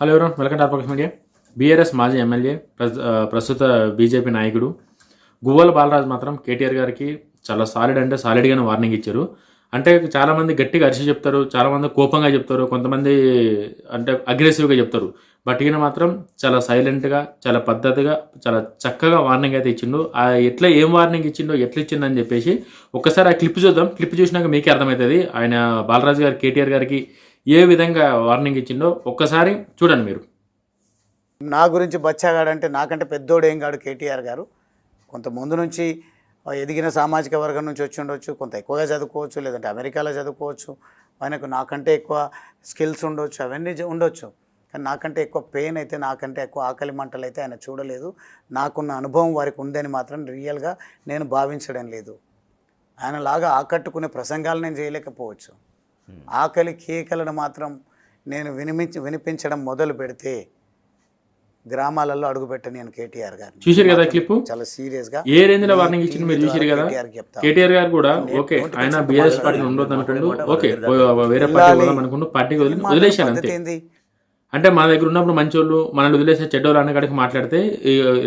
Hello ఎవరు welcome to media BRS మాజీ MLA ప్రస్తుత బీజేపీ నాయకుడు గువ్వల బాలరాజు మాత్రం కేటీఆర్ గారికి చాలా సాలిడ్ అంటే సాలిడ్గానే వార్నింగ్ ఇచ్చారు. అంటే చాలామంది గట్టిగా అరిచి చెప్తారు చాలామంది కోపంగా చెప్తారు కొంతమంది అంటే అగ్రెసివ్గా చెప్తారు. బట్ ఈయన మాత్రం చాలా సైలెంట్గా చాలా పద్ధతిగా చాలా చక్కగా వార్నింగ్ అయితే ఇచ్చిండు. ఆ ఎట్లా ఏం వార్నింగ్ ఇచ్చిండో ఎట్లా ఇచ్చిందని చెప్పేసి ఒక్కసారి ఆ క్లిప్ చూద్దాం. క్లిప్ చూసినాక మీకే అర్థమవుతుంది. ఆయన బాలరాజు గారు కేటీఆర్ గారికి ఏ విధంగా వార్నింగ్ ఇచ్చిండో ఒక్కసారి చూడండి మీరు. నా గురించి బచ్చాగాడంటే నాకంటే పెద్దోడు ఏం కాడు కేటీఆర్ గారు. కొంత ముందు నుంచి ఎదిగిన సామాజిక వర్గం నుంచి వచ్చి ఉండొచ్చు కొంత ఎక్కువగా చదువుకోవచ్చు లేదంటే అమెరికాలో చదువుకోవచ్చు. ఆయనకు నాకంటే ఎక్కువ స్కిల్స్ ఉండొచ్చు అవన్నీ ఉండొచ్చు. కానీ నాకంటే ఎక్కువ పెయిన్ అయితే నాకంటే ఎక్కువ ఆకలి మంటలు అయితే ఆయన చూడలేదు. నాకున్న అనుభవం వారికి ఉందని మాత్రం రియల్గా నేను భావించడం లేదు. ఆయనలాగా ఆకట్టుకునే ప్రసంగాలు నేను చేయలేకపోవచ్చు. ఆకలి కేకలను మాత్రం నేను వినిపించి వినిపించడం మొదలు పెడితే గ్రామాలలో అడుగుపెట్ట నేను కేటీఆర్ గారిని. చూసారు కదా క్లిప్ చాలా సీరియస్గా ఏ రేంజ్లో వార్నింగ్ ఇచ్చింది మీరు చూసారు కదా? కేటీఆర్ గారు కూడా ఓకే ఆయన బీఆర్ఎస్ పార్టీ ఉండొద్దు అనుకుంటూ ఓకే వేరే పార్టీ అనుకుంటూ పార్టీకి వదిలి వదిలేశాను అంతే. అంటే మా దగ్గర ఉన్నప్పుడు మంచోళ్ళు మనల్ని వదిలేసే చెడ్డోళ్ళు అన్న కాడికి మాట్లాడితే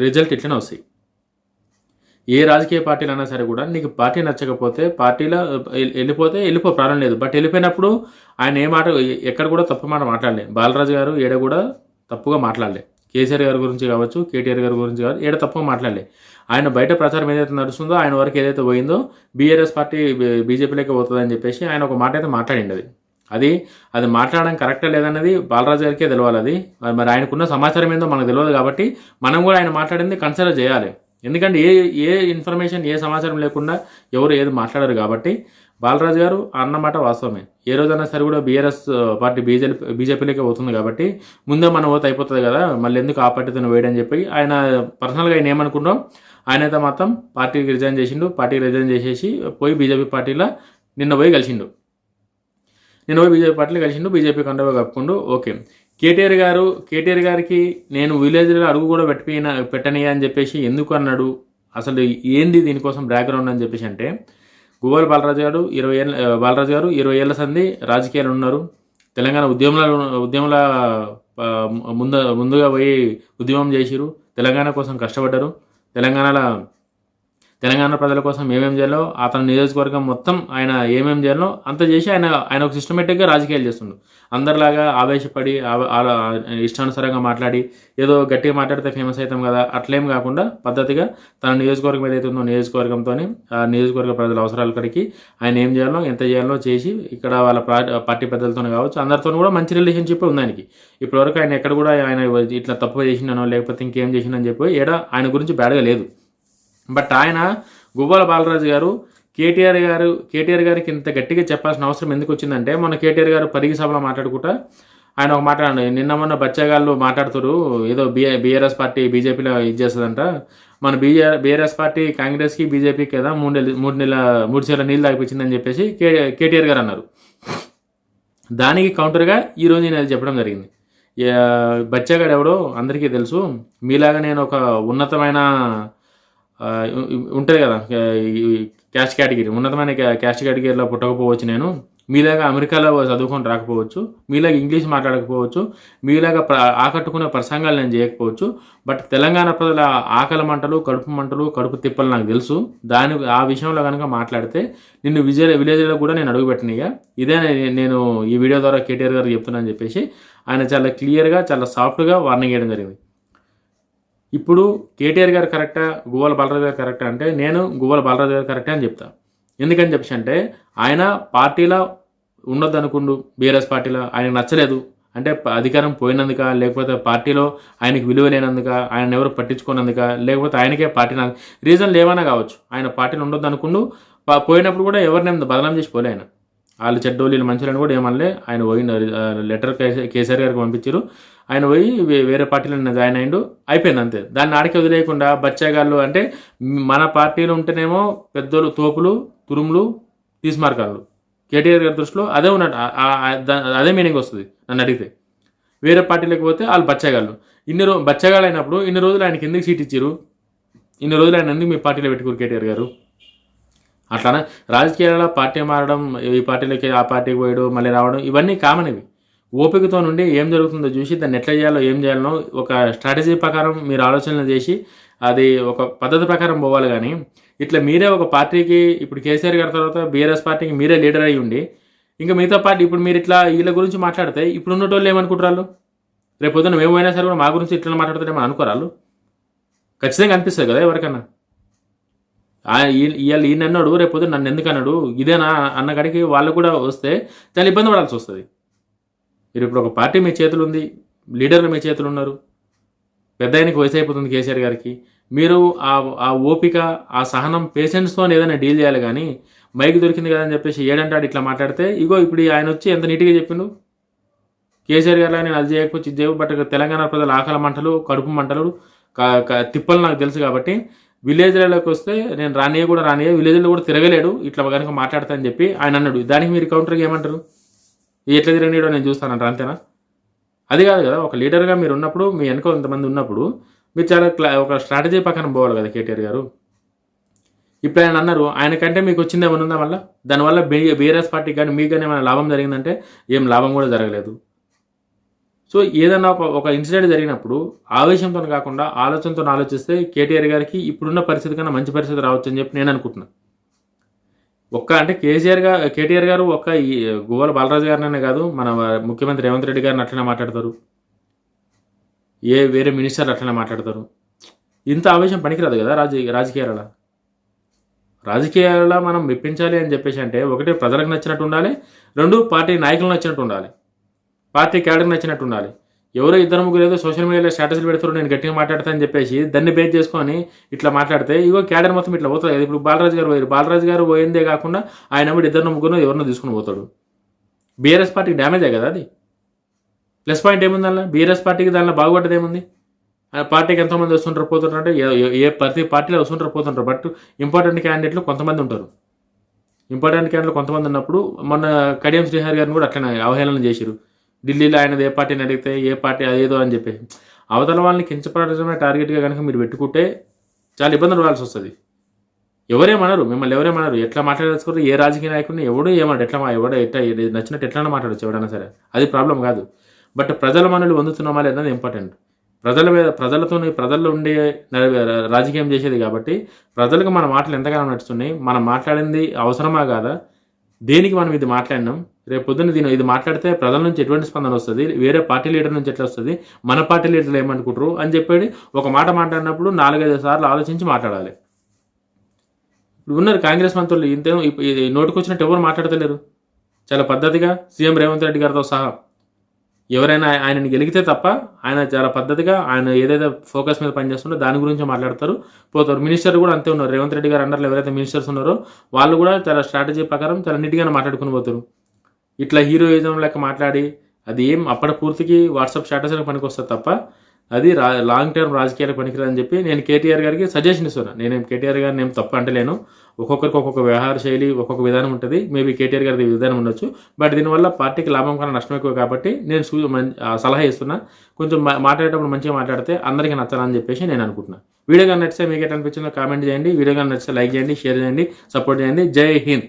రిజల్ట్ ఇట్లనే వస్తాయి. ఏ రాజకీయ పార్టీలు అయినా సరే కూడా నీకు పార్టీ నచ్చకపోతే పార్టీలో వెళ్ళిపోతే వెళ్ళిపో ప్రాణం లేదు. బట్ వెళ్ళిపోయినప్పుడు ఆయన ఏ మాట ఎక్కడ కూడా తప్పు మాట మాట్లాడలే. బాలరాజు గారు ఏడ కూడా తప్పుగా మాట్లాడలే. కేసీఆర్ గారి గురించి కావచ్చు కేటీఆర్ గారి గురించి కావచ్చు ఏడ తప్పుగా మాట్లాడలే. ఆయన బయట ప్రచారం ఏదైతే నడుస్తుందో ఆయన వరకు ఏదైతే పోయిందో బీఆర్ఎస్ పార్టీ బీజేపీలోకి పోతుందని చెప్పేసి ఆయన ఒక మాట అయితే మాట్లాడింది అది. అది అది మాట్లాడడం కరెక్టా లేదన్నది బాలరాజు గారికే తెలవాలి అది. మరి- మరి ఆయనకున్న సమాచారం ఏందో మనకు తెలియదు కాబట్టి మనం కూడా ఆయన మాట్లాడింది కన్సిడర్ చేయాలి. ఎందుకంటే ఏ ఏ ఇన్ఫర్మేషన్ ఏ సమాచారం లేకుండా ఎవరు ఏది మాట్లాడరు కాబట్టి బాలరాజు గారు అన్నమాట వాస్తవమే. ఏ రోజైనా సరే కూడా బీఆర్ఎస్ పార్టీ బీజేపీ బీజేపీలోకి పోతుంది కాబట్టి ముందే మన ఓత అయిపోతుంది కదా మళ్ళీ ఎందుకు ఆ పార్టీతో వేయడని చెప్పి ఆయన పర్సనల్గా ఆయన ఏమనుకుంటాం ఆయన అయితే మాత్రం పార్టీకి రిజైన్ చేసిండు. పార్టీకి రిజైన్ చేసేసి పోయి బీజేపీ పార్టీలో నిన్న పోయి కలిసిండు. నిన్న పోయి బీజేపీ పార్టీలో కలిసిండు. బీజేపీ కండవ కప్పుకుండు. ఓకే. కేటీఆర్ గారు కేటీఆర్ గారికి నేను విలేజ్లో అడుగు కూడా పెట్టిన పెట్టని అని చెప్పేసి ఎందుకు అన్నాడు? అసలు ఏంది దీనికోసం బ్యాక్గ్రౌండ్ అని చెప్పేసి అంటే గువ్వల బాలరాజు గారు ఇరవై ఏళ్ళ బాలరాజు గారు ఇరవై ఏళ్ళ సంది రాజకీయాలు ఉన్నారు. తెలంగాణ ఉద్యమంలో ఉద్యమంలో ముందు ముందుగా పోయి ఉద్యమం చేసిరు తెలంగాణ కోసం కష్టపడ్డారు. తెలంగాణలో తెలంగాణ ప్రజల కోసం ఏమేమి చేయాలో అతని నియోజకవర్గం మొత్తం ఆయన ఏమేమి చేయాలో అంత చేసి ఆయన ఆయన ఒక సిస్టమేటిక్గా రాజకీయాలు చేస్తుండు. అందరిలాగా ఆవేశపడి ఇష్టానుసారంగా మాట్లాడి ఏదో గట్టిగా మాట్లాడితే ఫేమస్ అవుతాం కదా అట్లేం కాకుండా పద్ధతిగా తన నియోజకవర్గం ఏదైతే ఉందో నియోజకవర్గంతో ఆ నియోజకవర్గ ప్రజల అవసరాల కడికి ఆయన ఏం చేయాలో ఎంత చేయాలో చేసి ఇక్కడ వాళ్ళ పార్టీ పెద్దలతో కావచ్చు అందరితో కూడా మంచి రిలేషన్షిప్ ఉంది ఆయనకి. ఇప్పటివరకు ఆయన ఎక్కడ కూడా ఆయన ఇట్లా తప్పు చేసిండనో లేకపోతే ఇంకేం చేసిండని చెప్పి ఏడా ఆయన గురించి బ్యాడ్గా లేదు. బట్ ఆయన గువ్వాల బాలరాజు గారు కేటీఆర్ గారు కేటీఆర్ గారికి ఇంత గట్టిగా చెప్పాల్సిన అవసరం ఎందుకు వచ్చిందంటే మన కేటీఆర్ గారు పరిగి సభలో మాట్లాడుకుంటా ఆయన ఒక మాట నిన్న మొన్న బచ్చగాళ్ళు మాట్లాడుతారు ఏదో బిఏ బీఆర్ఎస్ పార్టీ బీజేపీలో ఇది చేస్తుందంట. మన బీఆర్ బీఆర్ఎస్ పార్టీ కాంగ్రెస్కి బీజేపీకి కదా మూడు నెలలు మూడు నెలల మూడు నెలల నీళ్ళు తాగిపించిందని చెప్పేసి కే కేటీఆర్ గారు అన్నారు. దానికి కౌంటర్గా ఈరోజు నేను అది చెప్పడం జరిగింది. బచ్చగాడు ఎవడో అందరికీ తెలుసు మీలాగా నేను ఒక ఉన్నతమైన ఉంటుంది కదా క్యాస్ట్ కేటగిరీ ఉన్నతమైన క్యాస్ట్ కేటగిరీలో పుట్టకపోవచ్చు నేను. మీలాగా అమెరికాలో చదువుకొని రాకపోవచ్చు. మీలాగా ఇంగ్లీష్ మాట్లాడకపోవచ్చు. మీలాగా ఆకట్టుకునే ప్రసంగాలు నేను చేయకపోవచ్చు. బట్ తెలంగాణ ప్రజల ఆకలి మంటలు కడుపు మంటలు కడుపు తిప్పలు నాకు తెలుసు. దాని ఆ విషయంలో కనుక మాట్లాడితే నిన్ను విజయ విలేజ్లో కూడా నేను అడుగుపెట్టినయ్యా ఇదే నేను ఈ వీడియో ద్వారా కేటీఆర్ గారు చెప్తున్నాను చెప్పేసి ఆయన చాలా క్లియర్గా చాలా సాఫ్ట్గా వార్నింగ్ చేయడం జరిగింది. ఇప్పుడు కేటీఆర్ గారు కరెక్టా? గువ్వల బాలరాజు గారు కరెక్టా అంటే నేను గువ్వల బాలరాజు గారు కరెక్టే అని చెప్తా. ఎందుకని చెప్పేసి అంటే ఆయన పార్టీలో ఉండొద్దు అనుకుండు బీఆర్ఎస్ పార్టీలో ఆయనకు నచ్చలేదు. అంటే అధికారం పోయినందుక లేకపోతే పార్టీలో ఆయనకు విలువ లేనందుక ఆయన ఎవరు పట్టించుకున్నందుక లేకపోతే ఆయనకే పార్టీ రీజన్ రీజన్లు ఏమైనా కావచ్చు. ఆయన పార్టీలో ఉండొద్దు అనుకుండు పోయినప్పుడు కూడా ఎవరిని బదనం చేసి పోలే ఆయన. వాళ్ళు చెడ్డోళ్ళు వీళ్ళు మంచిలని కూడా ఏమనలే. ఆయన పోయిండు లెటర్ కేసీఆర్ గారికి పంపించారు ఆయన పోయి వే- వేరే పార్టీలో జాయిన్ అయ్యిండు అయిపోయింది అంతే. దాన్ని ఆడికి వదిలేయకుండా బచ్చాగాళ్ళు అంటే మన పార్టీలు ఉంటేనేమో పెద్దోళ్ళు తోపులు తురుములు తీసుమార్కాలు కేటీఆర్ గారి దృష్టిలో అదే ఉన్నట్టు అదే మీనింగ్ వస్తుంది నన్ను అడిగితే. వేరే పార్టీలోకి పోతే వాళ్ళు బచ్చగాళ్ళు. ఇన్ని రోజు బచ్చగాళ్ళు అయినప్పుడు ఇన్ని రోజులు ఆయనకి ఎందుకు సీట్ ఇచ్చారు ఇన్ని రోజులు ఆయన ఎందుకు మీ పార్టీలో పెట్టుకోరు కేటీఆర్ గారు? అట్లానే రాజకీయాలలో పార్టీ మారడం ఈ పార్టీలోకి ఆ పార్టీకి పోయడం మళ్ళీ రావడం ఇవన్నీ కామన్ ఇవి. ఓపికతో నుండి ఏం జరుగుతుందో చూసి దాన్ని ఎట్లా చేయాలో ఏం చేయాలనో ఒక స్ట్రాటజీ ప్రకారం మీరు ఆలోచనలు చేసి అది ఒక పద్ధతి ప్రకారం పోవాలి కానీ ఇట్లా మీరే ఒక పార్టీకి ఇప్పుడు కేసీఆర్ గారి తర్వాత బీఆర్ఎస్ పార్టీకి మీరే లీడర్ అయ్యి ఉండి ఇంకా మిగతా పార్టీ ఇప్పుడు మీరు ఇట్లా వీళ్ళ గురించి మాట్లాడితే ఇప్పుడు ఉన్నటోళ్ళు ఏమనుకుంటారు రేపు పొద్దున్న మేము పోయినా సరే కూడా మా గురించి ఇట్లా మాట్లాడతారేమో అనుకోరాళ్ళు ఖచ్చితంగా అనిపిస్తుంది కదా ఎవరికన్నా? ఇవాళ ఈయన అన్నాడు రేపు నన్ను ఎందుకు అన్నాడు ఇదేనా? అన్న కాడికి వాళ్ళు కూడా వస్తే చాలా ఇబ్బంది పడాల్సి వస్తుంది. మీరు ఇప్పుడు ఒక పార్టీ మీ చేతులు ఉంది లీడర్లు మీ చేతులు ఉన్నారు పెద్ద ఆయనకి వయసు అయిపోతుంది కేసీఆర్ గారికి. మీరు ఆ ఆ ఓపిక ఆ సహనం పేషెంట్స్తో ఏదైనా డీల్ చేయాలి కానీ మైక్ దొరికింది కదా అని చెప్పేసి ఏడంటాడు ఇట్లా మాట్లాడితే ఇగో ఇప్పుడు ఆయన వచ్చి ఎంత నీట్గా చెప్పిండు? కేసీఆర్ గారు నేను అది చేయకపోతే ఇది చేయవు బట్ తెలంగాణ ప్రజల ఆకల మంటలు కడుపు మంటలు తిప్పలు నాకు తెలుసు కాబట్టి విలేజ్లలోకి వస్తే నేను రానియే కూడా రానియే విలేజ్లో కూడా తిరగలేడు ఇట్లా కనుక మాట్లాడతా అని చెప్పి ఆయన అన్నాడు. దానికి మీరు కౌంటర్కి ఏమంటారు? ఎట్లా తిరగనీయడో నేను చూస్తానంటారు అంతేనా? అది కాదు కదా ఒక లీడర్గా మీరు ఉన్నప్పుడు మీ వెనక కొంతమంది ఉన్నప్పుడు మీరు చాలా క్లా ఒక స్ట్రాటజీ పక్కన పోవాలి కదా కేటీఆర్ గారు. ఇప్పుడు ఆయన అన్నారు ఆయన కంటే మీకు వచ్చింది ఏమైనా ఉందా మళ్ళీ? దానివల్ల బీ బీఆర్ఎస్ పార్టీకి కానీ మీకు కానీ ఏమైనా లాభం జరిగిందంటే ఏం లాభం కూడా జరగలేదు. సో ఏదైనా ఒక ఒక ఇన్సిడెంట్ జరిగినప్పుడు ఆవేశంతో కాకుండా ఆలోచనతో ఆలోచిస్తే కేటీఆర్ గారికి ఇప్పుడున్న పరిస్థితి కన్నా మంచి పరిస్థితి రావచ్చు అని చెప్పి నేను అనుకుంటున్నాను ఒక్క అంటే కేసీఆర్ గారు కేటీఆర్ గారు ఒక్క ఈ గోవాల బాలరాజు గారినే కాదు మన ముఖ్యమంత్రి రేవంత్ రెడ్డి గారిని అట్లనే మాట్లాడతారు. ఏ వేరే మినిస్టర్లు అట్లనే మాట్లాడతారు. ఇంత ఆవేశం పనికిరాదు కదా రాజకీయ రాజకీయాలలో. రాజకీయాలలో మనం మెప్పించాలి అని చెప్పేసి అంటే ఒకటి ప్రజలకు నచ్చినట్టు ఉండాలి రెండు పార్టీ నాయకులు నచ్చినట్టు ఉండాలి. పార్టీ క్యాడర్ నచ్చినట్టు ఉండాలి. ఎవరో ఇద్దరు ముగ్గురు ఏదో సోషల్ మీడియాలో స్టేటస్లు పెడతారు నేను గట్టిగా మాట్లాడతానని చెప్పేసి దాన్ని బేస్ చేసుకొని ఇట్లా మాట్లాడితే ఇగో క్యాడర్ మొత్తం ఇట్లా పోతుంది. కదా. ఇప్పుడు బాలరాజు గారు పోయారు. బాలరాజు గారు పోయిందే కాకుండా ఆయన కూడా ఇద్దరు ముగ్గురు ఎవరినో తీసుకుని పోతాడు. బీఆర్ఎస్ పార్టీకి డ్యామేజే కదా అది? ప్లస్ పాయింట్ ఏముంది దానిలో? బీఆర్ఎస్ పార్టీకి దానిలో బాగుపడ్డది ఏముంది? ఆ పార్టీకి ఎంతోమంది వస్తుంటారు పోతుంటారు అంటే ఏ- ప్రతి పార్టీలో వస్తుంటారు పోతుంటారు. బట్ ఇంపార్టెంట్ క్యాండిడేట్లు కొంతమంది ఉంటారు. ఇంపార్టెంట్ క్యాండిడేట్లు కొంతమంది ఉన్నప్పుడు మొన్న కడియం శ్రీహరి గారిని కూడా అట్లనే అవహేళన చేశారు ఢిల్లీలో ఆయనది ఏ పార్టీని అడిగితే ఏ పార్టీ అదేదో అని చెప్పేసి అవతల వాళ్ళని కించపడమే టార్గెట్గా కనుక మీరు పెట్టుకుంటే చాలా ఇబ్బందులు పడాల్సి వస్తుంది. ఎవరేమన్నారు మిమ్మల్ని ఎవరేమన్నారు ఎట్లా మాట్లాడేసుకుంటారు ఏ రాజకీయ నాయకుడిని ఎవడో ఏమన్నాడు ఎట్లా ఎవడో ఎట్లా నచ్చినట్టు ఎట్లా మాట్లాడచ్చు ఎవడైనా సరే. అది ప్రాబ్లం కాదు. బట్ ప్రజల మనల్ని పొందుతున్నామా లేదన్నది ఇంపార్టెంట్. ప్రజల మీద ప్రజలతో ప్రజల్లో ఉండే రాజకీయం చేసేది కాబట్టి ప్రజలకు మన మాటలు ఎంతగానో నడుస్తున్నాయి. మనం మాట్లాడింది అవసరమా కాదా? దేనికి మనం ఇది మాట్లాడినాం? రేపు పొద్దున్న దీని ఇది మాట్లాడితే ప్రజల నుంచి ఎటువంటి స్పందన వస్తుంది? వేరే పార్టీ లీడర్ నుంచి ఎట్లా వస్తుంది? మన పార్టీ లీడర్లు ఏమనుకుంటారు? అని చెప్పేది ఒక మాట మాట్లాడినప్పుడు నాలుగైదు సార్లు ఆలోచించి మాట్లాడాలి. ఇప్పుడు ఉన్నారు కాంగ్రెస్ మంత్రులు ఇంత నోటుకొచ్చినట్టు ఎవరు మాట్లాడతలేరు? చాలా పద్ధతిగా సీఎం రేవంత్ రెడ్డి గారితో సహా. ఎవరైనా ఆయనని గెలిగితే తప్ప ఆయన చాలా పద్ధతిగా ఆయన ఏదైతే ఫోకస్ మీద పనిచేస్తుందో దాని గురించి మాట్లాడతారు. పోతారు. మినిస్టర్ కూడా అంతే ఉన్నారు. రేవంత్ రెడ్డి గారు అండర్లో ఎవరైతే మినిస్టర్స్ ఉన్నారో వాళ్ళు కూడా చాలా స్ట్రాటజీ ప్రకారం చాలా నీట్గానే మాట్లాడుకుని పోతారు. ఇట్లా హీరోయిజం లెక్క మాట్లాడి అది ఏం అప్పటి పూర్తికి వాట్సాప్ స్టేటస్లకు పనికి వస్తుంది తప్ప అది రా లాంగ్ టర్మ్ రాజకీయాలకు పనికిరాదని చెప్పి నేను కేటీఆర్ గారికి సజెషన్ ఇస్తున్నాను నేనేం కేటీఆర్ గారిని ఏం తప్ప అంటలేను. ఒక్కొక్కరికి ఒక్కొక్క వ్యవహార శైలి ఒక్కొక్క విధానం ఉంటుంది. మేబీ కేటీఆర్ గారి విధానం ఉండొచ్చు. బట్ దీనివల్ల పార్టీకి లాభం కన్నా నష్టం ఎక్కువ కాబట్టి నేను సలహా ఇస్తున్నా. కొంచెం మా- మాట్లాడేటప్పుడు మంచిగా మాట్లాడితే అందరికీ నచ్చాలని చెప్పేసి నేను అనుకుంటున్నాను వీడియో కానీ నచ్చితే మీకు ఎట్లా అనిపించిందో కామెంట్ చేయండి. వీడియో కానీ నచ్చితే లైక్ చేయండి షేర్ చేయండి సపోర్ట్ చేయండి. జై హింద్.